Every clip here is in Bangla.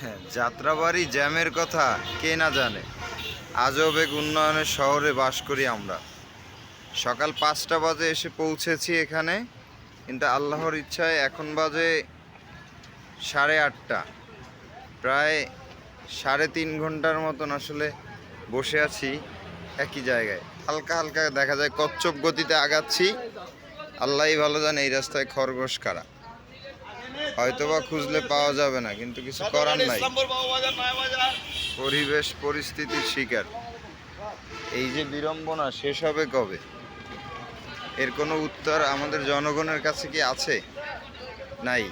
হ্যাঁ যাত্রাবাড়ি জ্যামের কথা কে না জানে। আজব এক উন্নয়নের শহরে বাস করি আমরা। সকাল পাঁচটা বাজে এসে পৌঁছেছি এখানে। কিন্তু আল্লাহর ইচ্ছায় এখন বাজে সাড়ে আটটা। প্রায় সাড়ে তিন ঘণ্টার মতন আসলে বসে আছি একই জায়গায়। হালকা হালকা দেখা যায় কচ্ছপ গতিতে আগাচ্ছি। আল্লাহই ভালো জানে এই রাস্তায় খরগোশ কারা। হয়তোবা খুঁজলে পাওয়া যাবে না কিন্তু কিছু করার নাই। পরিবেশ পরিস্থিতির শিকার। এই যে বিড়ম্বনা শেষ হবে কবে? এর কোনো উত্তর আমাদের জনগণের কাছে কি আছে? নাই।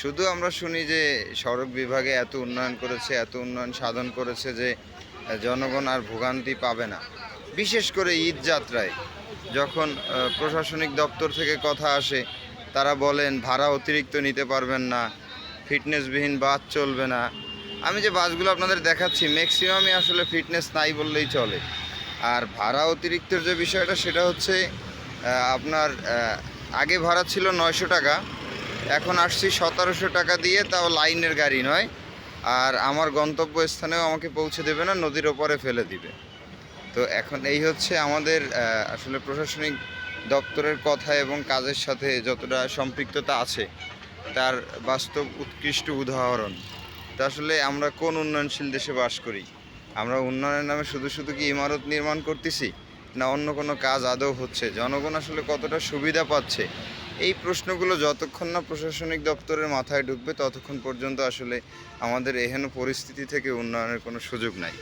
শুধু আমরা শুনি যে সড়ক বিভাগে এত উন্নয়ন করেছে এত উন্নয়ন সাধন করেছে যে জনগণ আর ভোগান্তি পাবে না। বিশেষ করে ঈদ যাত্রায় যখন প্রশাসনিক দপ্তর থেকে কথা আসে তারা বলেন, ভাড়া অতিরিক্ত নিতে পারবেন না, ফিটনেসবিহীন বাস চলবে না। আমি যে বাসগুলো আপনাদের দেখাচ্ছি ম্যাক্সিমামই আসলে ফিটনেস নাই বললেই চলে। আর ভাড়া অতিরিক্তর যে বিষয়টা, সেটা হচ্ছে আপনার আগে ভাড়া ছিল নয়শো টাকা, এখন আসছি সতেরোশো টাকা দিয়ে, তাও লাইনের গাড়ি নয়। আর আমার গন্তব্য স্থানেও আমাকে পৌঁছে দেবে না, নদীর ওপরে ফেলে দিবে। তো এখন এই হচ্ছে আমাদের আসলে প্রশাসনিক দপ্তরের কথা এবং কাজের সাথে যতটা সম্পৃক্ততা আছে, তার বাস্তব উৎকৃষ্ট উদাহরণ। তা আসলে আমরা কোন উন্নয়নশীল দেশে বাস করি? আমরা উন্নয়নের নামে শুধু শুধু কি ইমারত নির্মাণ করতেছি, না অন্য কোনো কাজ আদৌ হচ্ছে? জনগণ আসলে কতটা সুবিধা পাচ্ছে? এই প্রশ্নগুলো যতক্ষণ না প্রশাসনিক দপ্তরের মাথায় ঢুকবে, ততক্ষণ পর্যন্ত আসলে আমাদের এহেন পরিস্থিতি থেকে উন্নয়নের কোনো সুযোগ নাই।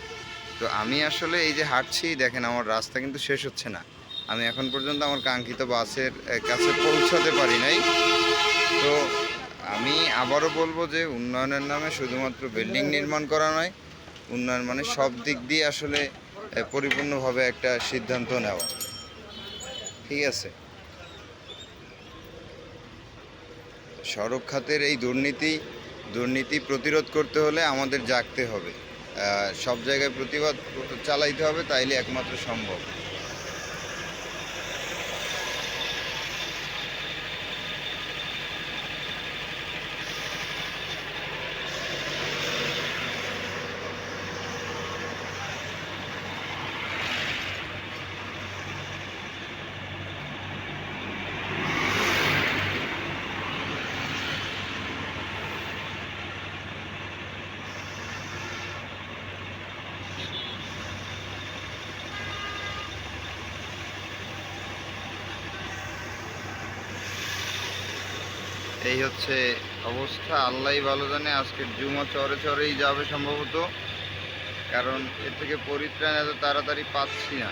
তো আমি আসলে এই যে হাঁটছি, দেখেন আমার রাস্তা কিন্তু শেষ হচ্ছে না। আমি এখন পর্যন্ত আমার কাঙ্ক্ষিত বাসের কাছে পৌঁছাতে পারি নাই। তো আমি আবারও বলব যে উন্নয়নের নামে শুধুমাত্র বিল্ডিং নির্মাণ করা নয়, উন্নয়ন মানে সব দিক দিয়ে আসলে পরিপূর্ণভাবে একটা সিদ্ধান্ত নেওয়া। ঠিক আছে? সড়ক খাতের এই দুর্নীতি দুর্নীতি প্রতিরোধ করতে হলে আমাদের জাগতে হবে। সব জায়গায় প্রতিবাদ চালাইতে হবে, তাইলে একমাত্র সম্ভব। এই হচ্ছে অবস্থা আল্লাহ ভালো জানে আজকে জুমা চরে চরেই যাবে সম্ভবত। কারণ এর থেকে পরিত্রাণ এত তাড়াতাড়ি পাচ্ছি না।